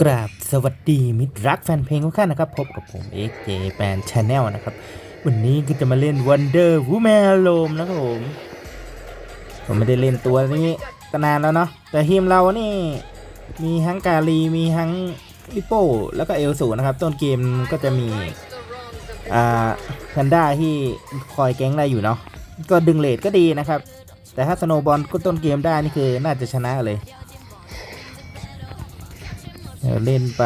กราบสวัสดีมิตรรักแฟนเพลงทุกท่านนะครับ พบกับผม XJ Band Channel นะครับ วันนี้ก็จะมาเล่น Wonder Woman Alone นะครับผม ผมไม่ได้เล่นตัวนี้ก็นานแล้วเนาะแต่ทีมเรานี่ มีทั้งกาลี มีทั้งลิโป้ แล้วก็เอลสูนะครับ ต้นเกมก็จะมีอ่าแพนด้าที่คอยแก๊งได้อยู่เนาะก็ดึงเลทก็ดีนะครับ แต่ถ้าสโนบอลก็ต้นเกมได้นี่คือน่าจะชนะเลย เล่นไป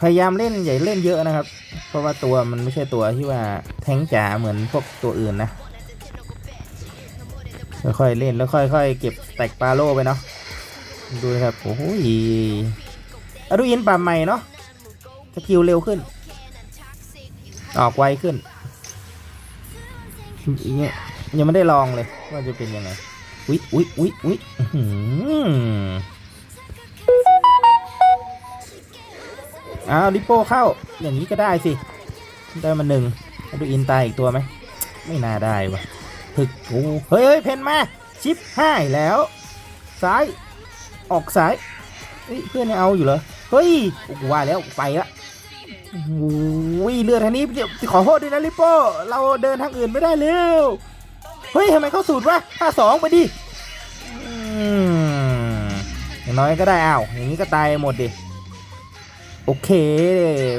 พยายามเล่นอย่เล่นเยอะนะครับ เพราะว่าตัวมันไม่ใช่ตัวที่ว่าแทงจ๋าเหมือนพวกตัวอื่นนะค่อยๆเล่นแล้วค่อยๆเก็บแตกปลาโลไปเนาะดูนะครับโอ้โหอะดูอินปรับใหม่เนาะสกิลเร็วขึ้น ออกไวขึ้นยยังไม่ได้ลองเลยว่าจะเป็นยังไงอุ๊ยอุ๊ยอุ๊ยอุ๊ย อ้าวลิโป้เข้า อย่างนี้ก็ได้สิ ได้มาหนึ่งมาดูอินตายอีกตัวไหม ไม่น่าได้วะถึกโอ้เฮ้ยเฮ้ยเพนมา ชิปห้ายแล้ว ซ้าย ออกซ้ายเพื่อนเอาอยู่เหรอ เฮ้ยโอ้กูว่าแล้วไปละโอ้ยเรือทางนี้เดี๋ยวขอโทษด้วยนะลิโป้ เราเดินทางอื่นไม่ได้แล้วเฮ้ยทำไมเข้าสูตรวะห้าสองไปดิอืมอย่างน้อยก็ได้อ้าวอย่างนี้ก็ตายหมดดิ โอเค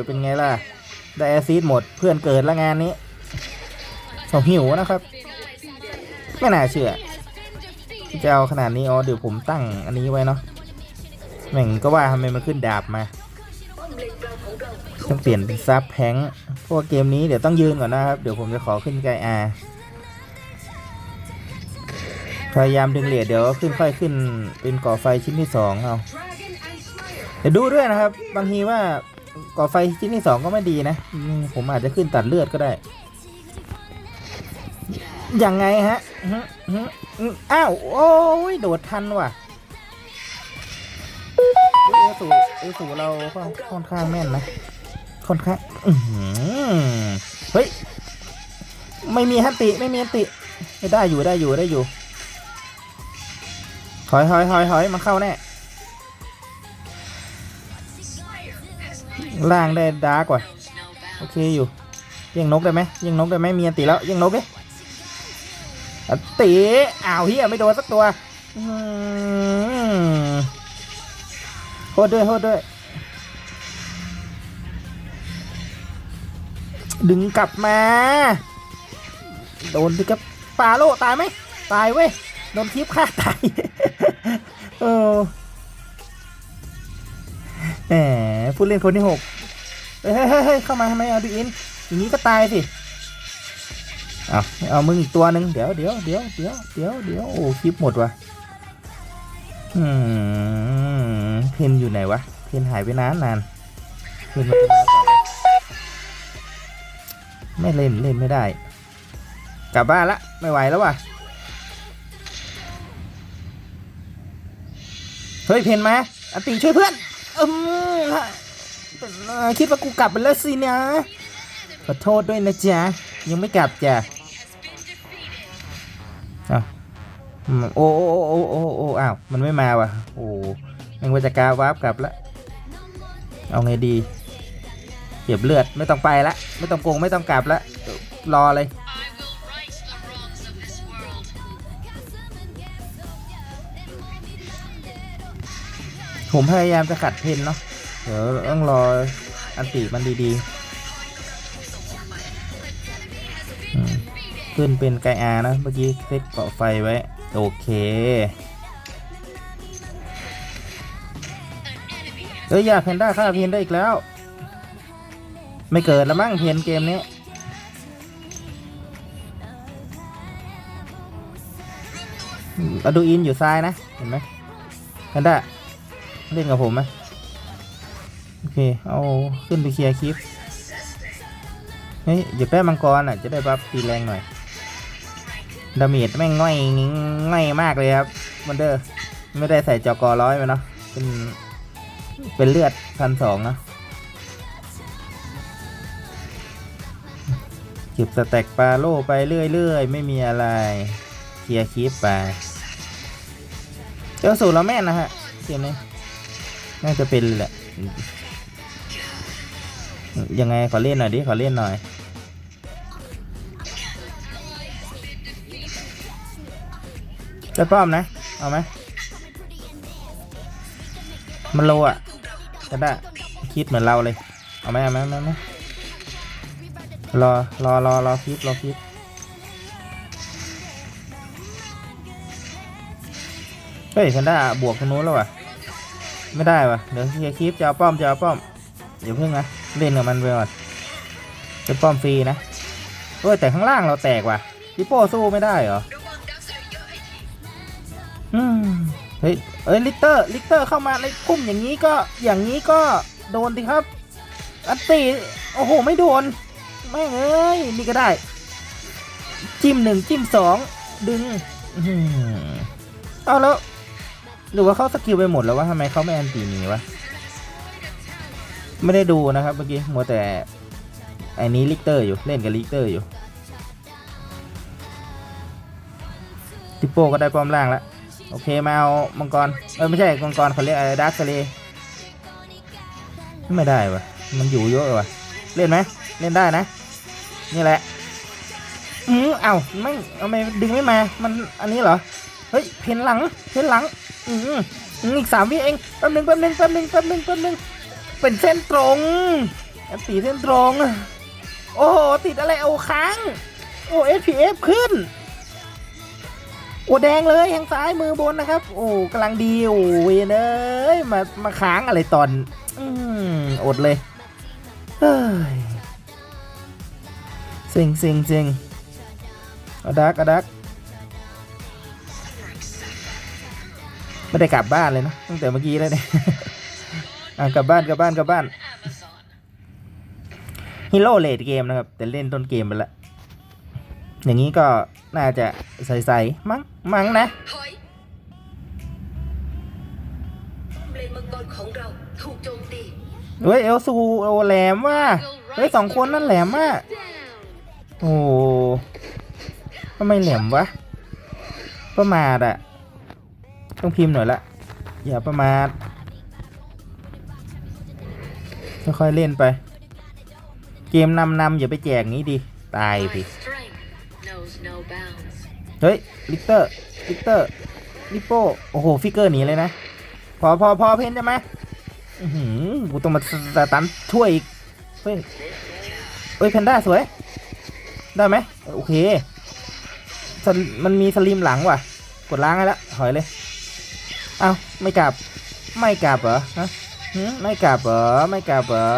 เป็นไงล่ะ ได้แอซิดหมดเพื่อนเกิดแล้วงานนี้สองหิวนะครับ ไม่น่าเชื่อที่จะเอาขนาดนี้อ๋อเดี๋ยวผมตั้งอันนี้ไว้เนาะแม่งก็ว่าทำไมมันขึ้นดาบมาต้องเปลี่ยนเป็นซับแพงเพราะว่าเกมนี้เดี๋ยวต้องยืนก่อนนะครับ เดี๋ยวผมจะขอขึ้นไกอาพยายามดึงเหรียญเดี๋ยวขึ้นค่อยขึ้นเป็นก่อไฟชิ้นที่สองเอา ดี๋ยวดูด้วยนะครับ บางทีว่าก่อไฟชิ้นที่สองก็ไม่ดีนะผมอาจจะขึ้นตัดเลือดก็ได้ยังไงฮะอ้าว โอ้ยโดดทันว่ะเอสูเอสูเราค่อนข้างแม่นนะ ค่อนข้างอืเฮ้ย ไม่มีฮันติไม่มีฮันติไม่ได้อยู่ได้อยู่ได้อยู่ถอยถอยถอยถอยมันเข้าแน่ ล่างได้ดาร์กว่าโอเคอยู่ยิงนกได้ไหมยิงนกได้ไหมมีอันติแล้วยิงนกดิอันติอ้าวเฮียไม่โดนสักตัวโทษด้วยโทษด้วย ดึงกลับมา โดนดิครับปาโลตายไหมตายเว้ยโดนทิปฆ่าตาย ผู้เล่นคนที่หกเฮ้ยเฮ้ยเฮ้เข้ามาทำไมเอาดิอินอย่างนี้ก็ตายสิเอาเอามึงอีกตัวหนึ่งเดี๋ยวเดี๋ยวเดี๋ยวเดี๋ยวเดี๋ยวเดี๋ยวโอ้คลิปหมดว่ะอืมเพนอยู่ไหนวะเพนหายไปนานนานเพนมาต่อไม่เล่นเล่นไม่ได้ กลับบ้านละไม่ไหวแล้วว่ะเฮ้ยเพนมาอติช่วยเพื่อนอืม คิดว่ากูกลับไปแล้วสินะ ขอโทษด้วยนะจ๊ะ ยังไม่กลับจ้ะอ้าวอืมโอ้โอ้โอ้โอ้โอ้โอ้อ้าว มันไม่มาว่ะ โอ้ยังว่าจะกาวาร์ปกลับละ เอาไงดี เก็บเลือดไม่ต้องไปละ ไม่ต้องโกงไม่ต้องกลับละ รอเลยผมพยายามจะขัดเพนเนาะ เดี๋ยวต้องรออันติมันดีๆขึ้นเป็นไกอานะ เมื่อกี้เซตเกาะไฟไว้ โอเคเอ้ยอย่าเพนด้าฆ่าเพนได้อีกแล้ว ไม่เกิดแล้วมั้งเพนเกมนี้อะดูอินอยู่ซ้ายนะ เห็นไหมแพนด้าเล่นกับผมไหม โอเค เอาขึ้นไปเคลียร์คลิป เฮ้ยอยากได้มังกรอะ จะได้บัฟตีแรงหน่อย ดาเมจแม่งง่อยง่อยมากเลยครับวันเดอร์ ไม่ได้ใส่จอกอร้อยไปเนาะ เป็น เป็นเลือดพันสองนะเก็บสแต็กปลาโล่ไปเรื่อยๆ ไม่มีอะไร เคลียร์คลิปไป เจ้าสูตรเราแม่นนะฮะเกมนี้น่าจะเป็นแหละ ยังไงขอเล่นหน่อยดิขอเล่นหน่อยจะป้อมนะ เอาไหมมันโลอะจะได้คิดเหมือนเราเลย เอาไหมเอาไหมเอาไหมไหมรอรอรอรอคิดรอคิดเฮ้ยแพนด้าบวกตรงนู้นแล้ววะไม่ได้วะเดี๋ยวเคลียคลิปจะเอาป้อมจะเอาป้อม เดี๋ยวเพิ่งนะเล่นกับมันไปก่อนจะป้อมฟรีนะเฮ้แต่ข้างล่างเราแตกว่ะดิโป้สู้ไม่ได้เหรออืมเฮ้ยเอ้ยลิเตอร์ลิเตอร์เข้ามาในพุ่มอย่างนี้ก็อย่างนี้ก็โดนดิครับ อัตติโอ้โหไม่โดนไม่งเอ้ยนี่ก็ได้ จิ้มหนึ่งจิ้มสองดึงอื้อหือเอาแล้วหรือว่าเขาสกิลไปหมดแล้วว่าทำไมเขาไม่แอนตีนีวะ ไม่ได้ดูนะครับเมื่อกี้มัวแต่ไอ้นี้ลิกเตอร์อยู่เล่นกับลิกเตอร์อยู่ติโป้ก็ได้ป้อมล่างแล้วโอเคมาเอามังกรเออไม่ใช่มังกรเขาเรียกอะไรดักสเลไม่ได้วะมันอยู่เยอะวะเล่นไหมเล่นได้นะ นี่แหละอืมเอ้าไม่เอาไม่ดึงไม่มามันอันนี้เหรอเฮ้ยเพนหลังเพนหลังอืมอืมอีกสามวิเองแป๊บหนึงแป๊บหนึงแป๊บหนึงแป๊บหนึงแป๊บหนึง เป็นเส้นตรงตีเส้นตรง โอ้โหติดอะไรเอาค้าง โอ้ FPS ขึ้น โอ้แดงเลยทางซ้ายมือบนนะครับ โอ้กำลังดีโอ้เวยนเอ้ยมามาค้างอะไรตอน อืมอดเลยเฮ้ยเซ็งเซ็งเซ็งอดักอดักไม่ได้กลับบ้านเลยนะตั้งแต่เมื่อกี้แล้วเนี่ย อะกลับบ้านกลับบ้านกลับบ้านฮีโร่เลดเกมนะครับ แต่เล่นต้นเกมไปละ อย่างนี้ก็น่าจะใสๆมั้งมั้งนะเฮ้ยเอลซูโอแหลมว่ะเฮ้ยสองคนนั่นแหลมอะโอ้ทำไมแหลมวะ ประมาทอะต้องพิมพ์หน่อยละ อย่าประมาท ค่อยๆเล่นไป เกมนำนำอย่าไปแจกงี้ดิตายพี่ เฮ้ยลิกเตอร์ลิกเตอร์ลิโป้โอ้โหฟิกเกอร์หนีเลยนะ พอพอพอเพนจะไหมอือหือกูต้องมาสตันช่วยอีกเฮ้ยเฮ้ยแพนด้าสวย ได้ไหมโอเคมันมีสลิมหลังว่ะ กดล้างให้แล้วถอยเลย เอ้าไม่กลับ ไม่กลับเหรอฮะ ไม่กลับเหรอ ไม่กลับเหรอ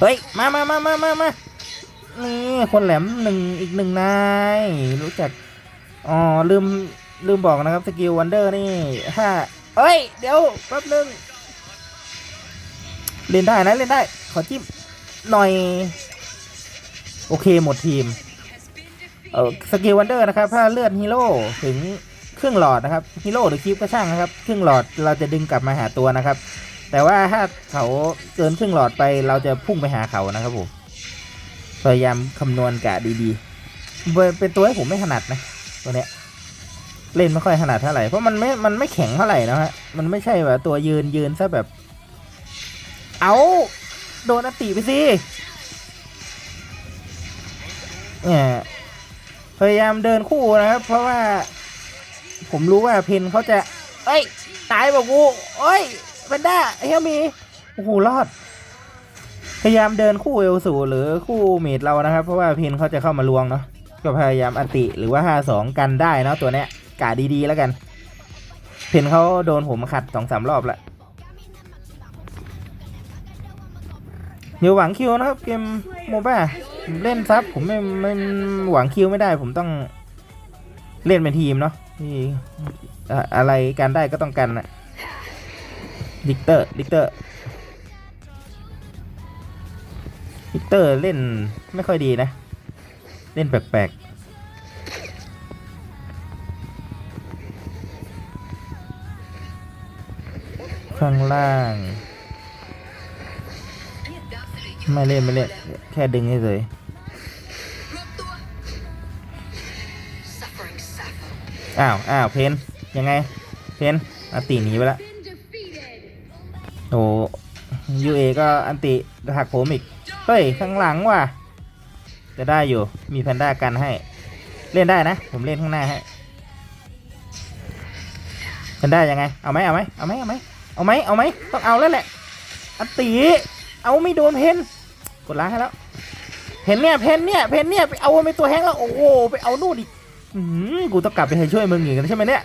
เฮ้ย มามามามามามานี่คนแหลมหนึ่งอีกหนึ่งนาย รู้จัก อ๋อ ลืม ลืมบอกนะครับ สกิลวันเดอร์นี่ห้าเอ้ย เดี๋ยวแป๊บนึง เล่นได้นะ เล่นได้ ขอจิ้มหน่อย โอเค หมดทีม เออสกิลวันเดอร์นะครับ ถ้าเลือดฮีโร่ถึง ครึ่งหลอดนะครับฮีโร่หรือคลิปก็ช่างนะครับครึ่งหลอดเราจะดึงกลับมาหาตัวนะครับ แต่ว่าถ้าเขาเกินครึ่งหลอดไปเราจะพุ่งไปหาเขานะครับผมพยายามคำนวณกะดีๆ เป็นตัวให้ผมไม่ถนัดนะตัวเนี้ยเล่นไม่ค่อยถนัดเท่าไหร่เพราะมันไม่ มันไม่แข็งเท่าไหร่นะฮะ มันไม่ใช่แบบตัวยืนยืนซะแบบ เอาโดนอติไปสิเนี่ยพยายามเดินคู่นะครับ เพราะว่า ผมรู้ว่าเพนเขาจะ เอ้ย ตายบอกกูเอ้ยเบนด้าเฮียมีโอ้โหรอด พยายามเดินคู่เอลสูหรือคู่เมดเรานะครับ เพราะว่าเพนเขาจะเข้ามาลวงเนาะก็พยายามอันติหรือว่าห้าสองกันได้เนาะตัวเนี้ยกาดีๆแล้วกัน เพนเขาโดนผมขัดสองสามรอบละเดี๋ยวหวังคิวนะครับเกมโมบ้าเล่นซับผมไม่ไม่หวังคิวไม่ได้ ผมต้องเล่นเป็นทีมเนาะ ที่อะอะไรกันได้ก็ต้องกันนะลิกเตอร์ลิกเตอร์ลิกเตอร์เล่นไม่ค่อยดีนะ เล่นแปลกๆข้างล่าง ไม่เล่น ไม่เล่น แค่ดึงให้เฉย อ้าวอ้าวเพนยังไง เพนอาตีหนีไปละโอ้ยูเอก็อันติหักผมอีก เฮ้ย ข้างหลังว่ะ จะได้อยู่ มีแพนด้ากันให้ เล่นได้นะ ผมเล่นข้างหน้าให้แพนด้ายังไง เอาไหมเอาไหมเอาไหมเอาไหมเอาไหมเอาไหมต้องเอาแล้วแหละ อันติ เอาไม่โดนเพนกดล้างให้แล้ว เพนเนี่ย เพนเนี่ย เพนเนี่ย ไปเอาไปตัวแห้งแล้ว โอ้โห ไปเอานู่นอีก กูต้องกลับไปให้ช่วยมึงอีกแล้วใช่ไหมเนี่ย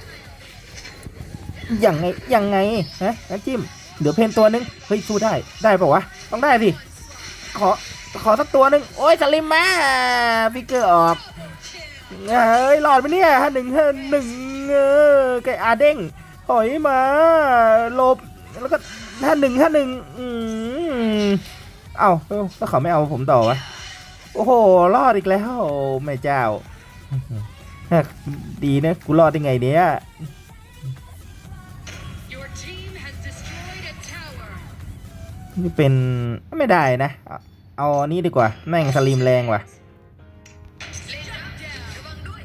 อยังไงอยังไงฮะน้ำจิ้มเดี๋ยวเพนตัวนึงเฮ้ยสู้ได้ได้ปะวะต้องได้สิขอขอสักตัวหนึ่งโอ้ยสลิมมาฟิกเกอร์ออกเฮ้ยหลอดไปเนี่ยฮะหนึ่งหนึ่งเออไก่อาเด้งถอยมาลบแล้วก็ท่าหนึ่งท่าหนึ่งอืมเอาเอ้าแล้วเขาไม่เอาผมต่อวะโอ้โหรอดอีกแล้วแม่เจ้า ดีนะกูรอดได้ไงเนี่ย Your team has destroyed a tower. นี่เป็นไม่ได้นะเอาเอาอันนี้ดีกว่า แม่งสลิมแรงว่ะระวังด้วย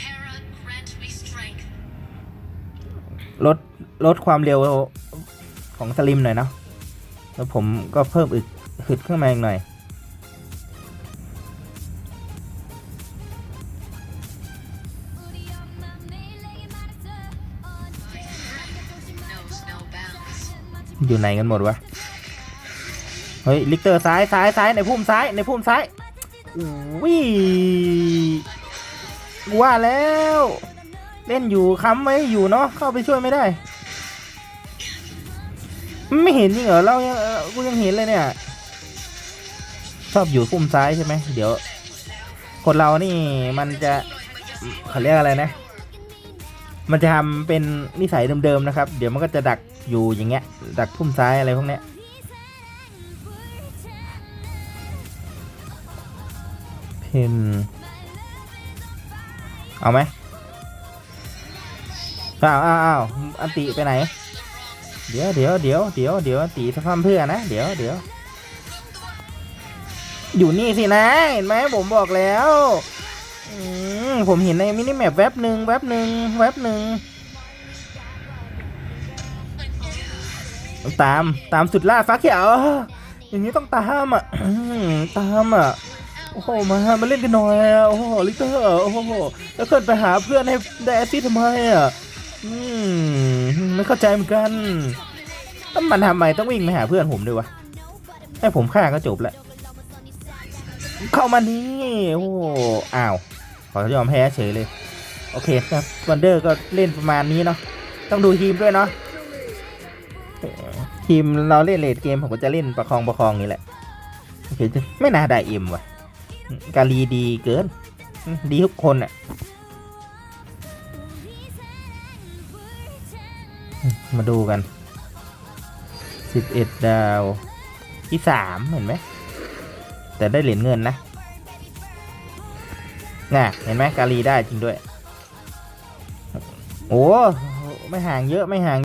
Hera, grant me strength. ลดลดความเร็วของสลิมหน่อยเนาะแล้วผมก็เพิ่มอึดหึดขึ้นมาอีกหน่อย อยู่ไหนกันหมดวะ เฮ้ย ลิกเตอร์ซ้ายซ้ายซ้ายในพุ่มซ้ายในพุ่มซ้ายวิว่าแล้ว เล่นอยู่ค้ำไว้อยู่เนาะเข้าไปช่วยไม่ได้ ไม่เห็นจริงเหรอเรายังกูยังเห็นเลยเนี่ยชอบอยู่พุ่มซ้ายใช่ไหมเดี๋ยว คนเรานี่มันจะเขาเรียกอะไรนะ มันจะทำเป็นนิสัยเดิมๆนะครับ เดี๋ยวมันก็จะดัก อยู่อย่างเงี้ยดักพุ่มซ้ายอะไรพวกเนี้ยเพนเอาไหมอ้าวอ้าวอ้าวอันติไปไหน เดี๋ยวเดี๋ยวเดี๋ยวเดี๋ยวเดี๋ยวอันติทำเพื่อนะ เดี๋ยวเดี๋ยวอยู่นี่สินะ เห็นไหมผมบอกแล้วอืผมเห็นในมินิแมปแว็บหนึ่งแว็บหนึ่งแว็บหนึ่ง ตามตามสุดล่าฟ้าเขียวอย่างนี้ต้องตามอะตามอะโอ้โหมามาเล่นกันหน่อยอะโอ้โหลิเตอร์โอ้โหแล้วเกิดไปหาเพื่อนให้ได้แอซิสต์ทำไมอะอืมไม่เข้าใจเหมือนกันแล้วมันทำไมต้องวิ่งไปหาเพื่อนผมด้วยวะให้ผมฆ่าก็จบแล้วเข้ามานี่โอ้อ้าวขอยอมแพ้เฉยเลย โอเคครับวันเดอร์ก็เล่นประมาณนี้เนาะต้องดูทีมด้วยเนาะ ทีมเราเล่นเลดเกมผมก็จะเล่นประคองประคองนี่แหละโอเคไม่น่าได้เอ็มว่ะกาลีดีเกิน ดีทุกคนอะ่ะมาดูกันสิบเอ็ดดาว ที่สามเห็นไหม แต่ได้เหรียญเงินนะน่ะเห็นไหมกาลีได้จริงด้วย โอ้ ไม่ห่างเยอะไม่ห่าง